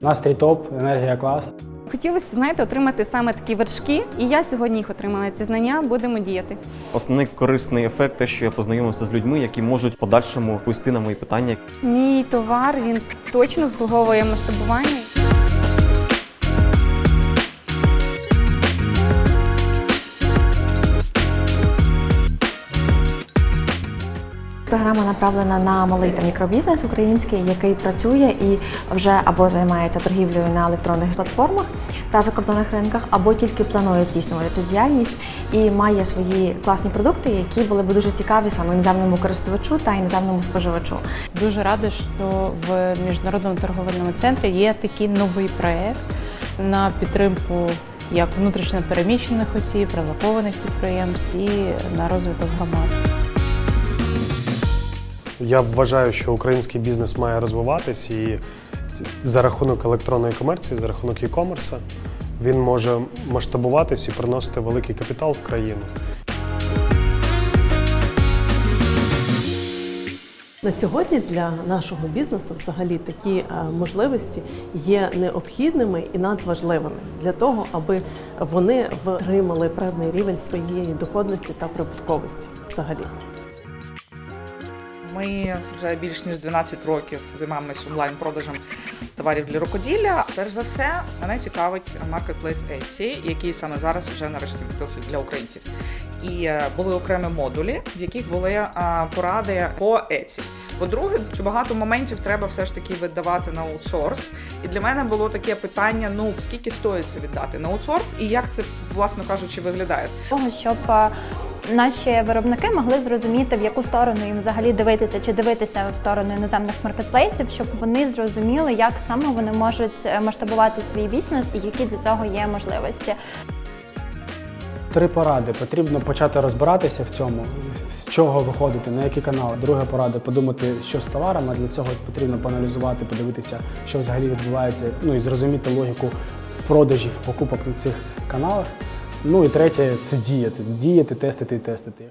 Настрій топ, енергія клас. Хотілося, знаєте, отримати саме такі вершки, і я сьогодні їх отримала. Ці знання будемо діяти. Основний корисний ефект те, що я познайомився з людьми, які можуть в подальшому відповісти на мої питання. Мій товар він точно заслуговує масштабування. Програма направлена на малий та мікробізнес український, який працює і вже або займається торгівлею на електронних платформах та закордонних ринках, або тільки планує здійснювати цю діяльність і має свої класні продукти, які були б дуже цікаві саме іноземному користувачу та іноземному споживачу. Дуже рада, що в міжнародному торговельному центрі є такий новий проект на підтримку як внутрішньо переміщених осіб, релокованих підприємств і на розвиток громад. Я вважаю, що український бізнес має розвиватись і за рахунок електронної комерції, за рахунок e-commerce, він може масштабуватись і приносити великий капітал в країну. На сьогодні для нашого бізнесу взагалі такі е, можливості є необхідними і надважливими для того, аби вони втримали певний рівень своєї доходності та прибутковості взагалі. Ми вже більш ніж 12 років займаємось онлайн-продажем товарів для рукоділля. Перш за все, мене цікавить маркетплейс Etsy, який саме зараз вже нарешті відкрився для українців. І е, були окремі модулі, в яких були е, поради по Etsy. По-друге, що багато моментів треба все ж таки віддавати на аутсорс. І для мене було таке питання: ну скільки стоїть це віддати на аутсорс, і як це, власно кажучи, виглядає. щоб е, наші виробники могли зрозуміти, в яку сторону їм взагалі дивитися, чи дивитися в сторону іноземних маркетплейсів, щоб вони зрозуміли, як саме вони можуть е, масштабувати свій бізнес і які для цього є можливості. Три поради. Потрібно почати розбиратися в цьому, з чого виходити, на які канали. Друга порада подумати, що з товаром, а для цього потрібно поаналізувати, подивитися, що взагалі відбувається, ну і зрозуміти логіку продажів, покупок на цих каналах. Ну і третє це діяти. Діяти, тестити і тестити.